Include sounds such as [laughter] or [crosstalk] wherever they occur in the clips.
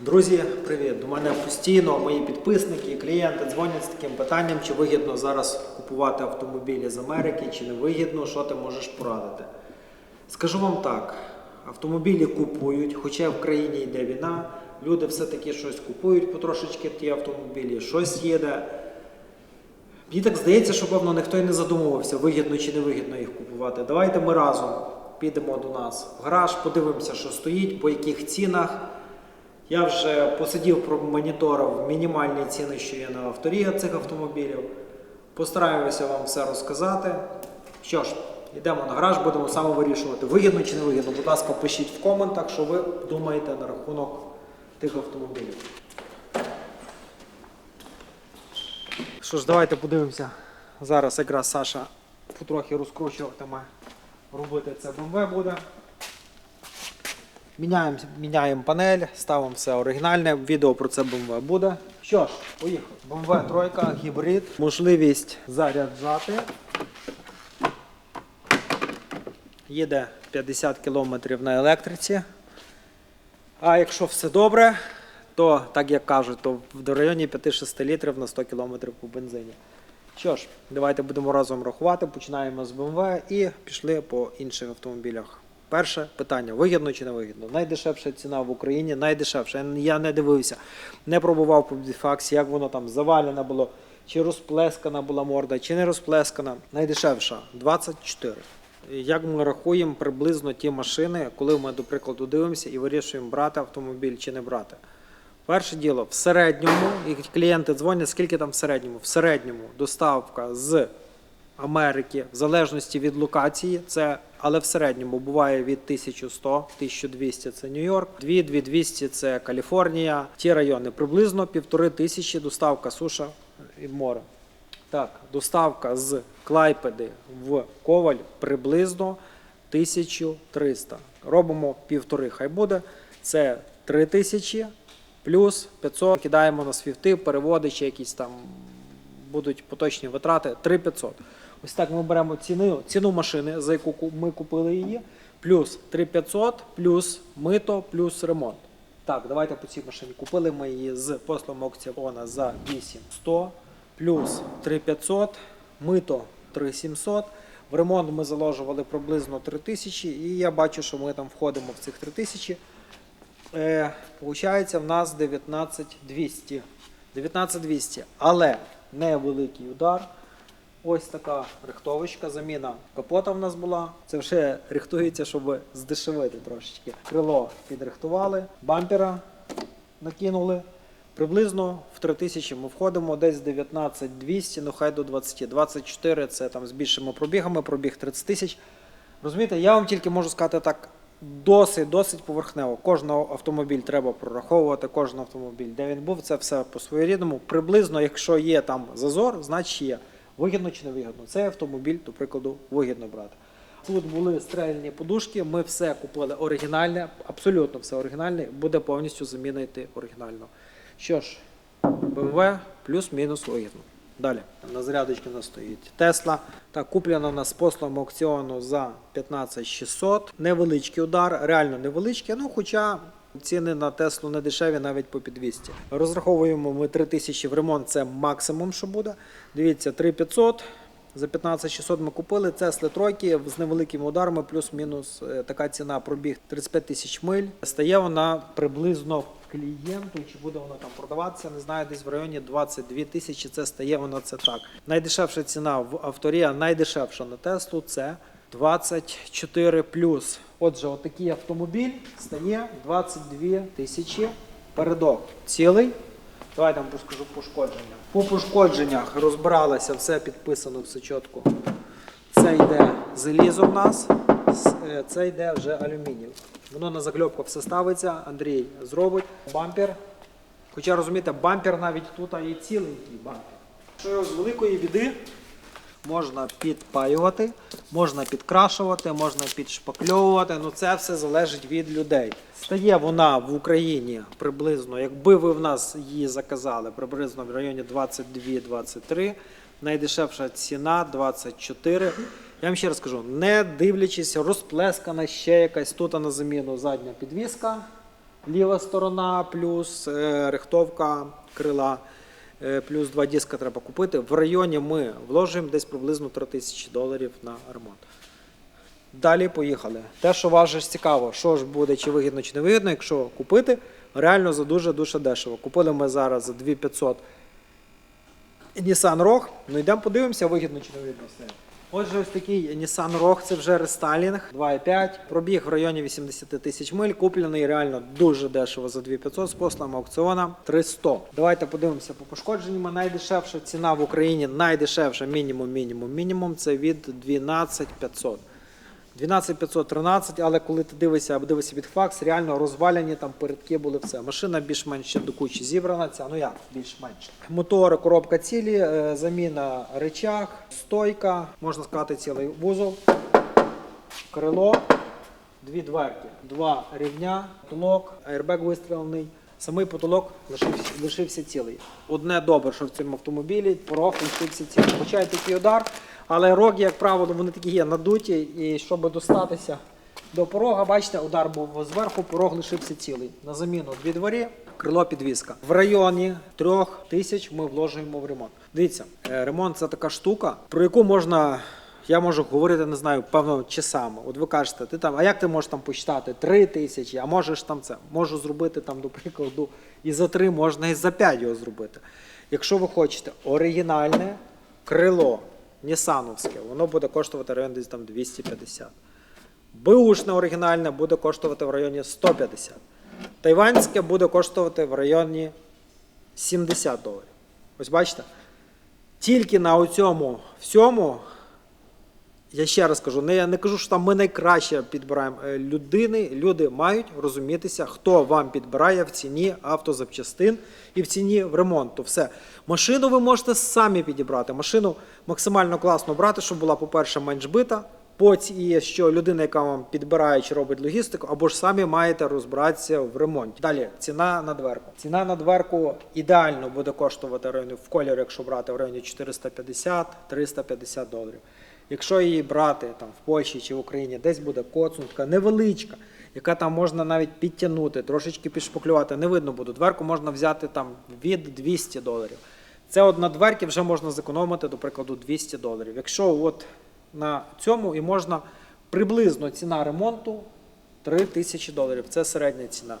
Друзі, привіт! До мене постійно мої підписники і клієнти дзвонять з таким питанням, чи вигідно зараз купувати автомобілі з Америки, чи не вигідно, що ти можеш порадити. Скажу вам так: автомобілі купують, хоча в країні йде війна, люди все-таки щось купують потрошечки ті автомобілі, щось їде. Мені так здається, що певно ніхто і не задумувався, вигідно чи не вигідно їх купувати. Давайте ми разом підемо до нас в гараж, подивимося, що стоїть, по яких цінах. Я вже посидів, промоніторив мінімальні ціни, що є на авторія цих автомобілів. Постараюся вам все розказати. Що ж, йдемо на гараж, будемо саме вирішувати, вигідно чи не вигідно. Будь ласка, пишіть в коментах, що ви думаєте на рахунок тих автомобілів. Що ж, давайте подивимося. Зараз якраз Саша потрохи розкручуватиме робити це BMW буде. Міняємо, міняємо панель, ставимо все оригінальне. Відео про це BMW буде. Що ж, поїхали. BMW тройка, гібрид, можливість заряджати. Їде 50 км на електриці. А якщо все добре, то, так як кажуть, то в районі 5-6 літрів на 100 км по бензині. Що ж, давайте будемо разом рахувати. Починаємо з BMW і пішли по інших автомобілях. Перше питання: вигідно чи не вигідно? Найдешевша ціна в Україні, найдешевша. Я не дивився, не пробував по Bifax, як воно там завалене було, чи розплескана була морда, чи не розплескана. Найдешевша 24. Як ми рахуємо приблизно ті машини, коли ми, до прикладу, дивимося і вирішуємо брати автомобіль чи не брати. Перше діло, в середньому, і клієнти дзвонять, скільки там в середньому? В середньому доставка з Америки, в залежності від локації, це, але в середньому буває від 1100, 1200 це Нью-Йорк, 2 2200 це Каліфорнія. Ті райони приблизно півтори тисячі доставка суша і море. Так, доставка з Клайпеди в Коваль приблизно 1300. Робимо півтори, хай буде. Це 3000 плюс 500. Кидаємо на свіфти, переводи чи якісь там будуть поточні витрати 3500. Ось так ми беремо ціну, ціну машини, за яку ми купили її, плюс 3500, плюс мито, плюс ремонт. Так, давайте по цій машині. Купили ми її з послом аукціона за 8100, плюс 3500, мито 3700. В ремонт ми заложували приблизно 3000, і я бачу, що ми там входимо в цих 3000. Е, Получається, в нас 19200. 19200. Але невеликий удар. Ось така рихтовочка, заміна капота в нас була. Це вже рихтується, щоб здешевити трошечки. Крило підрихтували, бампера накинули. Приблизно в 3000 ми входимо десь 19200, ну хай до 20. 24 це там з більшими пробігами, пробіг 30 тисяч. Розумієте, я вам тільки можу сказати так. Досить, досить поверхнево. Кожен автомобіль треба прораховувати, кожен автомобіль, де він був, це все по своєрідному. Приблизно, якщо є там зазор, значить є. Вигідно чи не вигідно. Цей автомобіль, до прикладу, вигідно брати. Тут були стрельні подушки, ми все купили оригінальне, абсолютно все оригінальне, буде повністю заміна йти оригінально. Що ж, BMW плюс-мінус вигідно. Далі. На зарядочці у нас стоїть Тесла. Так, куплена в нас послом аукціону за 15600. Невеличкий удар, реально невеличкий, ну хоча ціни на Теслу не дешеві, навіть по 200. Розраховуємо ми 3000 в ремонт, це максимум, що буде. Дивіться, 3500. За 15600 ми купили Тесли тройки з невеликими ударами, плюс-мінус е, така ціна пробіг 35 тисяч миль. Стає вона приблизно клієнту, чи буде вона там продаватися, не знаю, десь в районі 22 тисячі. Це стає вона це так. Найдешевша ціна в авторія, найдешевша на Теслу це 24 плюс. Отже, отакий автомобіль стає 22 тисячі. Передок цілий. Давайте вам розкажу пошкодження. По пошкодженнях розбиралося, все підписано, все чітко. Це йде залізо в нас, е, це йде вже алюміній. Воно на закльопку все ставиться, Андрій зробить. Бампер. Хоча розумієте, бампер навіть тут є ціленький бампер. Що з великої біди можна підпаювати, можна підкрашувати, можна підшпакльовувати. Ну це все залежить від людей. Стає вона в Україні приблизно, якби ви в нас її заказали, приблизно в районі 22-23. Найдешевша ціна 24. Я вам ще раз кажу, не дивлячись, розплескана ще якась тут на заміну задня підвіска. ліва сторона, плюс е, рихтовка крила, плюс два диска треба купити. В районі ми вложимо десь приблизно 3 тисячі доларів на ремонт. Далі поїхали. Те, що же цікаво, що ж буде, чи вигідно, чи не вигідно, якщо купити, реально за дуже-дуже дешево. Купили ми зараз за 2500 Nissan Rogue. Ну йдемо подивимося, вигідно чи не вигідно. Отже, ось такий Nissan Rogue, це вже рестайлінг 2.5. Пробіг в районі 80 тисяч миль. Куплений реально дуже дешево за 2500 з послами аукціона 300. Давайте подивимося по пошкодженням. Найдешевша ціна в Україні, найдешевша мінімум, мінімум, мінімум це від 12500. 12513, але коли ти дивишся або дивишся від факс, реально розвалені там передки були все. Машина більш-менш ще до кучі зібрана. Ця, ну як більш-менш. Мотори, коробка цілі, е, заміна речах, стойка, можна сказати, цілий вузол, крило, дві дверки, два рівня, потолок, аербек вистрілений. Самий потолок лишився, лишився цілий. Одне добре, що в цьому автомобілі порог лишився цілий. Хоча й такий удар, але роги, як правило, вони такі є надуті, і щоб достатися до порога, бачите, удар був зверху, порог лишився цілий. На заміну дві дворі, крило підвіска. В районі трьох тисяч ми вложуємо в ремонт. Дивіться, е, ремонт це така штука, про яку можна. Я можу говорити, не знаю, певно, часами. От ви кажете, ти там, а як ти можеш там почитати? Три тисячі, а можеш там це. Можу зробити там, до прикладу, і за три можна і за п'ять його зробити. Якщо ви хочете оригінальне крило Нісановське, воно буде коштувати в районі десь там 250. Бушне оригінальне буде коштувати в районі 150. Тайванське буде коштувати в районі 70 доларів. Ось бачите? Тільки на цьому всьому, я ще раз кажу, не, я не кажу, що там ми найкраще підбираємо Е, людини. Люди мають розумітися, хто вам підбирає в ціні автозапчастин і в ціні ремонту. Все. Машину ви можете самі підібрати. Машину максимально класно брати, щоб була, по-перше, менш бита. Потім, що людина, яка вам підбирає чи робить логістику, або ж самі маєте розбиратися в ремонті. Далі ціна на дверку. Ціна на дверку ідеально буде коштувати в кольорі, якщо брати в районі 450-350 доларів. Якщо її брати там в Польщі чи в Україні, десь буде коцнутка невеличка, яка там можна навіть підтягнути, трошечки підшпаклювати. Не видно буде. Дверку можна взяти там від 200 доларів. Це от на дверки вже можна зекономити, до прикладу, 200 доларів. Якщо от на цьому і можна приблизно ціна ремонту 3 тисячі доларів. Це середня ціна.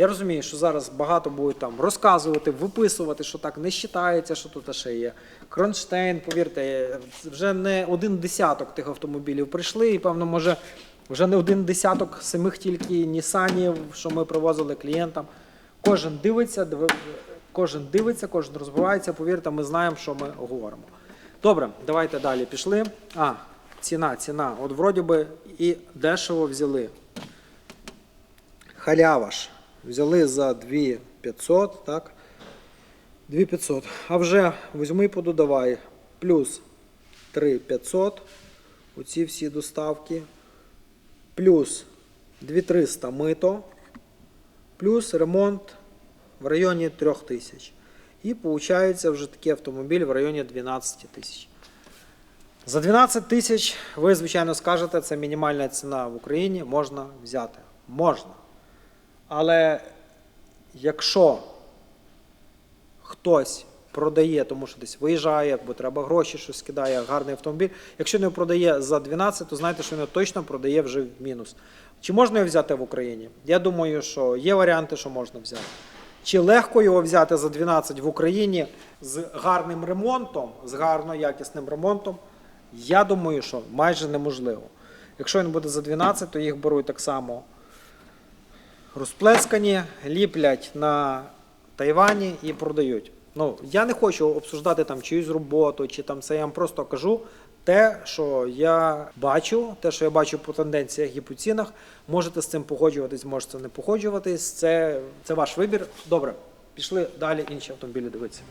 Я розумію, що зараз багато будуть там розказувати, виписувати, що так не вважається, що тут ще є. Кронштейн, повірте, вже не один десяток тих автомобілів прийшли, і певно, може, вже не один десяток самих тільки Нісанів, що ми привозили клієнтам. Кожен дивиться, див- кожен дивиться, кожен розбивається. Повірте, ми знаємо, що ми говоримо. Добре, давайте далі пішли. А, ціна, ціна. От вроді би і дешево взяли. Халява ж. Взяли за 2500, так? 2500. А вже візьми пододавай. Плюс 3500. Оці всі доставки. Плюс 2300 мито. Плюс ремонт в районі 3000. І виходить вже такий автомобіль в районі 12 тисяч. За 12 тисяч ви, звичайно, скажете, це мінімальна ціна в Україні, можна взяти. Можна. Але якщо хтось продає, тому що десь виїжджає, бо треба гроші, щось кидає, гарний автомобіль. Якщо не продає за 12, то знайте, що він точно продає вже в мінус. Чи можна його взяти в Україні? Я думаю, що є варіанти, що можна взяти. Чи легко його взяти за 12 в Україні з гарним ремонтом, з гарно якісним ремонтом? Я думаю, що майже неможливо. Якщо він буде за 12, то їх беруть так само розплескані, ліплять на Тайвані і продають. Ну, я не хочу обсуждати там чиюсь роботу, чи там це я вам просто кажу те, що я бачу, те, що я бачу по тенденціях і по цінах. Можете з цим погоджуватись, можете не погоджуватись. Це, це ваш вибір. Добре, пішли далі інші автомобілі дивитися.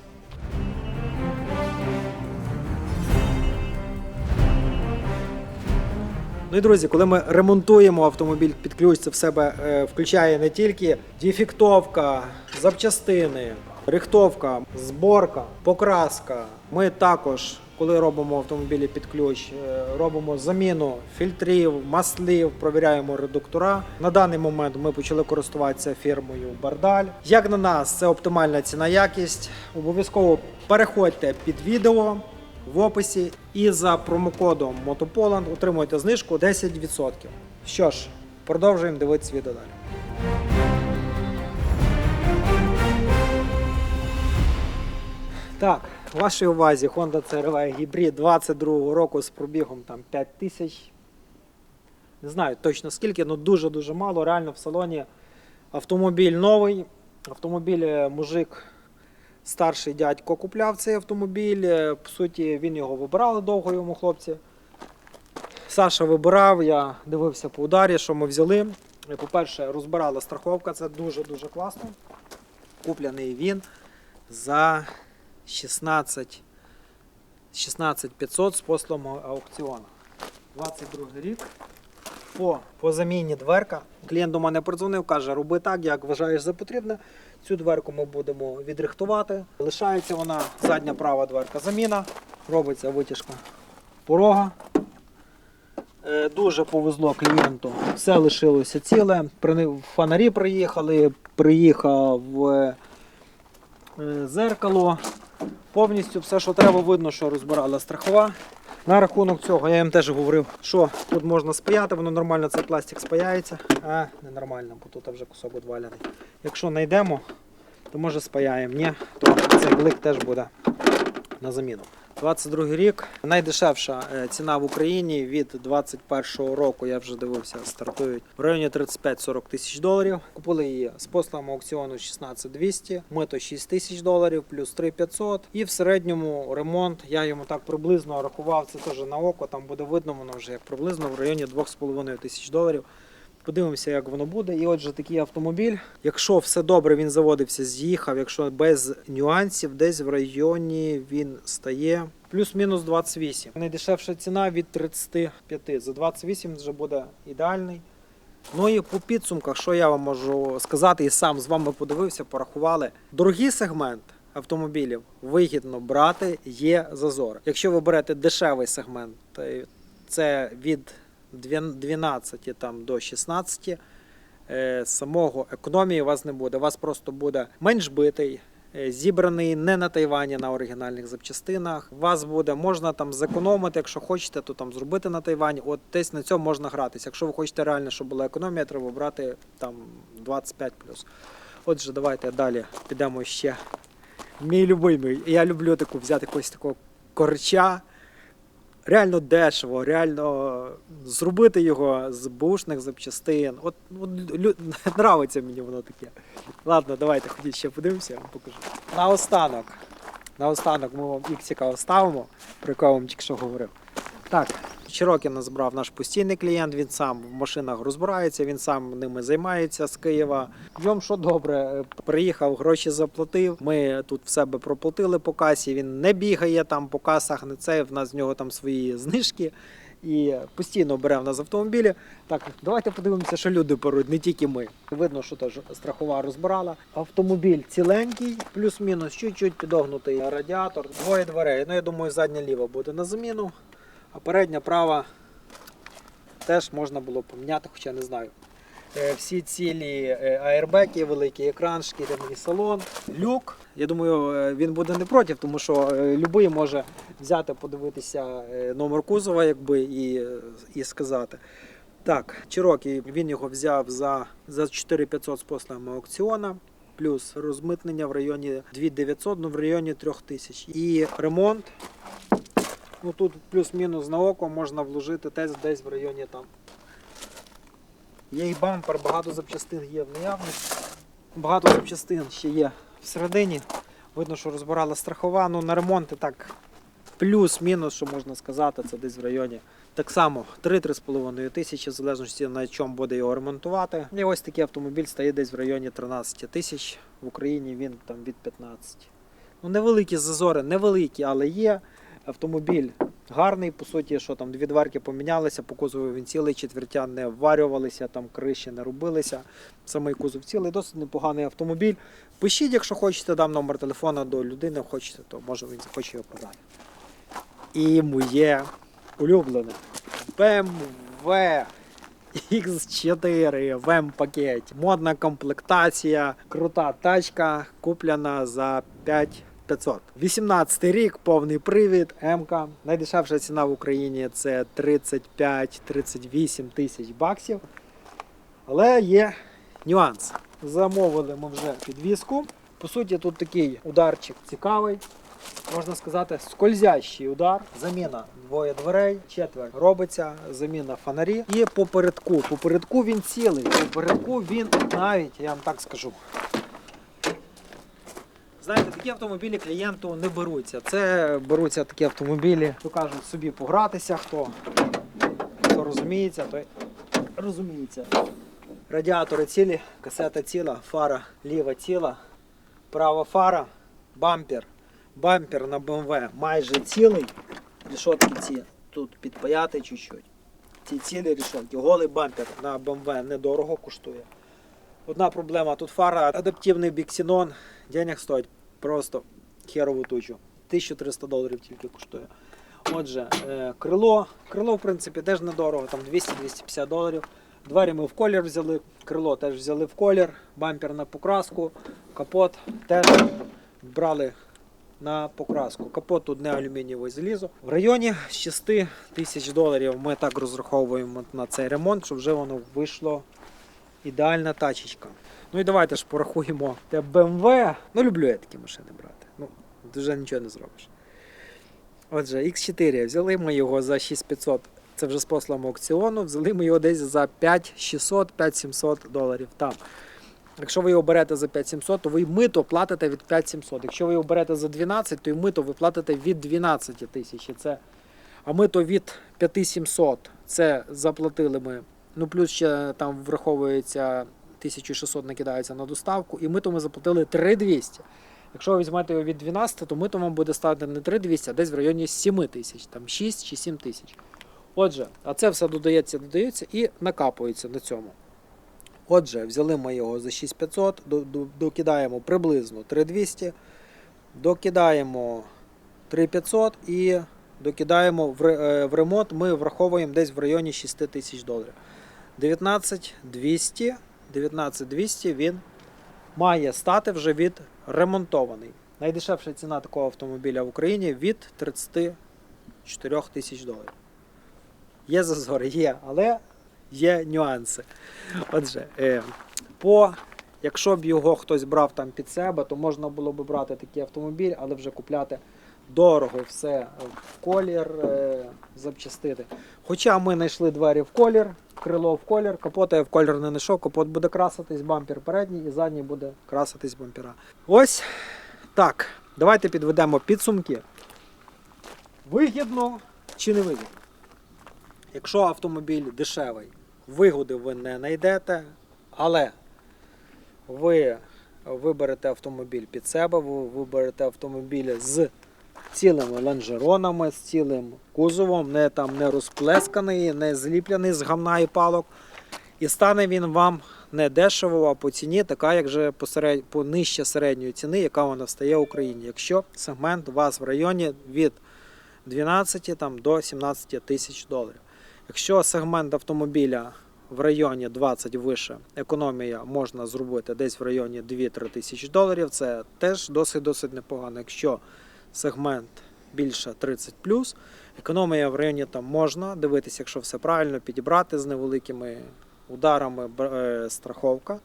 Ну і друзі, коли ми ремонтуємо автомобіль під це в себе е, включає не тільки дефектовка, запчастини, рихтовка, зборка, покраска. Ми також коли робимо автомобілі під ключ, е, робимо заміну фільтрів, маслів, провіряємо редуктора. На даний момент ми почали користуватися фірмою Бардаль. Як на нас, це оптимальна ціна якість. Обов'язково переходьте під відео в описі і за промокодом Мотополанд отримуєте знижку 10%. Що ж, продовжуємо дивитися відео далі. Так, вашій увазі Honda CRV Hybrid 22 року з пробігом там 5 тисяч. Не знаю точно скільки, але дуже-дуже мало. Реально в салоні автомобіль новий. Автомобіль е, мужик, старший дядько купляв цей автомобіль. Е, По суті, він його вибирали довго йому хлопці. Саша вибирав, я дивився по ударі, що ми взяли. Е, По-перше, розбирала страховка, це дуже-дуже класно. Куплений він за 16 16 500 з послом аукціону. 22 рік. По, по заміні дверка. Клієнт до мене подзвонив, каже, роби так, як вважаєш за потрібне. Цю дверку ми будемо відрихтувати. Лишається вона задня права дверка заміна. Робиться витяжка порога. Е, Дуже повезло клієнту. Все лишилося ціле. При- Фонарі приїхали, приїхав е, е, зеркало. Повністю все, що треба, видно, що розбирала страхова. На рахунок цього я їм теж говорив, що тут можна спаяти, воно нормально цей пластик спаяється, а ненормально, бо тут вже кусок відваляний. Якщо знайдемо, то може спаяємо. Ні, то цей блик теж буде на заміну. 22 рік. Найдешевша е, ціна в Україні від 21 року, я вже дивився, стартують в районі 35-40 тисяч доларів. Купили її з послами аукціону 16200, мито 6 тисяч доларів, плюс 3500. І в середньому ремонт, я йому так приблизно рахував, це теж на око, там буде видно, воно вже як приблизно в районі 2,5 тисяч доларів. Подивимося, як воно буде. І отже, такий автомобіль. Якщо все добре, він заводився, з'їхав. Якщо без нюансів, десь в районі він стає плюс-мінус 28. Найдешевша ціна від 35. За 28 вже буде ідеальний. Ну і по підсумках, що я вам можу сказати, і сам з вами подивився, порахували. Дорогий сегмент автомобілів вигідно брати є зазор. Якщо ви берете дешевий сегмент, то це від 12 там, до 16, е, самого економії у вас не буде. У вас просто буде менш битий, е, зібраний не на Тайвані на оригінальних запчастинах. У вас буде, можна там зекономити, якщо хочете, то там зробити на Тайвані. От десь на цьому можна гратися. Якщо ви хочете реально, щоб була економія, треба брати там 25 Отже, давайте далі підемо ще. Мій любимий. Я люблю таку взяти якогось такого корча. Реально дешево, реально зробити його з бушних запчастин. От, от лю... [laughs] нравиться мені воно таке. Ладно, давайте ходіть ще подивимося, я вам покажу. Наостанок. Наостанок ми вам іксіка оставимо, про якого я вам тільки що говорив. Так, Чирокі нас брав наш постійний клієнт, він сам в машинах розбирається, він сам ними займається з Києва. Йом що добре, приїхав, гроші заплатив. Ми тут в себе проплатили по касі. Він не бігає там по касах, не це. В нас з нього там свої знижки. І постійно бере в нас автомобілі. Так, давайте подивимося, що люди беруть, не тільки ми. Видно, що теж страхова розбирала. Автомобіль ціленький, плюс-мінус, чуть-чуть підогнутий радіатор, двоє дверей. Ну, я думаю, задня ліва буде на заміну. А передня права теж можна було поміняти, хоча не знаю. Е, Всі цілі е, аербеки, великий екран, шкіряний салон, люк. Я думаю, е, він буде не проти, тому що любий може взяти, подивитися номер кузова, якби і, і сказати. Так, Чирокі, він його взяв за, за 4500 з послугами аукціона. Плюс розмитнення в районі 2900, ну в районі 3000. І ремонт Ну тут плюс-мінус на око можна вложити теж десь в районі там. Є і бампер, багато запчастин є в наявності. Багато запчастин ще є всередині. Видно, що розбирала страхова. Ну на ремонти так плюс-мінус, що можна сказати, це десь в районі. Так само 3-3,5 тисячі, в залежності на чому буде його ремонтувати. І ось такий автомобіль стає десь в районі 13 тисяч. В Україні він там від 15. Ну невеликі зазори, невеликі, але є. Автомобіль гарний, по суті, що там дві дверки помінялися, по кузову він цілий, четвертя не вварювалися, там криші не робилися. Самий кузов цілий, досить непоганий автомобіль. Пишіть, якщо хочете, дам номер телефона до людини, хочете, то може він захоче його продати. І моє улюблене BMW X4 в М-пакеті. Модна комплектація, крута тачка, куплена за 5500. 18 рік, повний привід, М-ка. Найдешевша ціна в Україні це 35-38 тисяч баксів. Але є нюанс. Замовили ми вже підвіску. По суті, тут такий ударчик цікавий. Можна сказати, скользящий удар, заміна двоє дверей, четверть робиться, заміна фонарі. І попередку. Попередку він цілий. Попередку він навіть, я вам так скажу. Знаєте, такі автомобілі клієнту не беруться. Це беруться такі автомобілі, то кажуть собі погратися, хто, хто розуміється, той розуміється. Радіатори цілі, касета ціла, фара ліва ціла, права фара, бампер. Бампер на BMW майже цілий. Рішотки ці тут підпаяти чуть-чуть. Ці цілі рішотки. Голий бампер на BMW недорого коштує. Одна проблема, тут фара адаптивний біксінон, денег стоїть просто херову тучу. 1300 доларів тільки коштує. Отже, е, крило. Крило, в принципі, теж недорого, там 200-250 доларів. Двері ми в колір взяли, крило теж взяли в колір, бампер на покраску, капот теж брали на покраску. Капот тут не алюмінієвий залізо. В районі 6 тисяч доларів ми так розраховуємо на цей ремонт, щоб вже воно вийшло ідеальна тачечка. Ну і давайте ж порахуємо те BMW. Ну, люблю я такі машини брати. Ну, вже нічого не зробиш. Отже, X4. Взяли ми його за 6500. Це вже з послами аукціону. Взяли ми його десь за 5600-5700 доларів там. Якщо ви його берете за 5700, то ви мито платите від 5700. Якщо ви його берете за 12, то й мито ви платите від 12 тисяч. І Це... А мито від 5700. Це заплатили ми. Ну, плюс ще там враховується 1600 накидається на доставку, і ми заплатили 3200. Якщо ви візьмете його від 12, то мито вам буде стати не 3200, а десь в районі 7 тисяч, там 6 чи 7 тисяч. Отже, а це все додається, додається і накапується на цьому. Отже, взяли ми його за 6500, до- до- докидаємо приблизно 3200, докидаємо 3500 і докидаємо е, в ремонт. Ми враховуємо десь в районі 6 тисяч доларів. 19200, 19200 він має стати вже від ремонтований. Найдешевша ціна такого автомобіля в Україні від 34 тисяч доларів. Є зазори, є, але є нюанси. Отже, е, по, якщо б його хтось брав там під себе, то можна було б брати такий автомобіль, але вже купляти дорого все в колір, е, запчастини. Хоча ми знайшли двері в колір, крило в колір, капота я в колір не знайшов, капот буде краситись, бампер передній і задній буде краситись бампера. Ось так. Давайте підведемо підсумки. Вигідно чи не вигідно? Якщо автомобіль дешевий, вигоди ви не знайдете, але ви виберете автомобіль під себе, ви виберете автомобіль з цілими лонжеронами, з цілим кузовом, не там не розплесканий, не зліплений з гамна і палок. І стане він вам не дешево, а по ціні, така як же посеред... по нижче середньої ціни, яка вона встає в Україні. Якщо сегмент у вас в районі від 12 там, до 17 тисяч доларів. Якщо сегмент автомобіля в районі 20 вище, економія можна зробити десь в районі 2-3 тисячі доларів, це теж досить досить непогано. Якщо сегмент більше 30 економія в районі там можна дивитися, якщо все правильно підібрати з невеликими ударами е, страховка,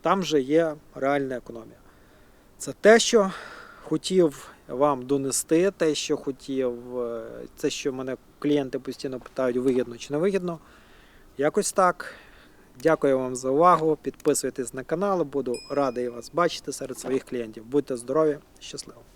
там вже є реальна економія. Це те, що хотів вам донести, те, що хотів, е, це, що мене клієнти постійно питають, вигідно чи не вигідно. Якось так. Дякую вам за увагу. Підписуйтесь на канал, буду радий вас бачити серед своїх клієнтів. Будьте здорові, щасливо!